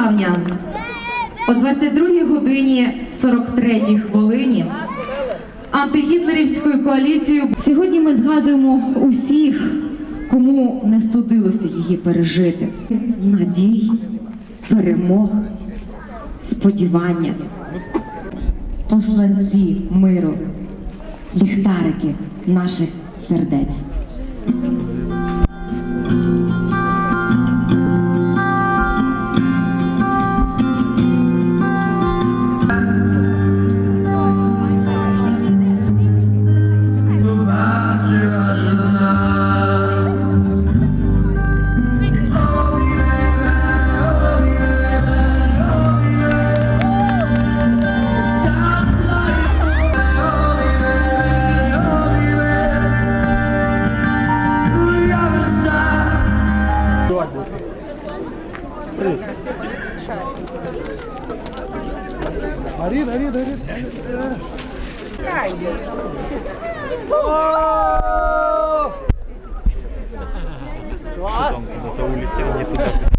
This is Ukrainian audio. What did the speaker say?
травня о 22 годині 43 хвилині антигітлерівською коаліцією. Сьогодні ми згадуємо усіх, кому не судилося її пережити. Надій, перемог, сподівання, посланці миру, ліхтарики наших сердець. Арин, Арин, Арин. Там куда-то улетел не туда.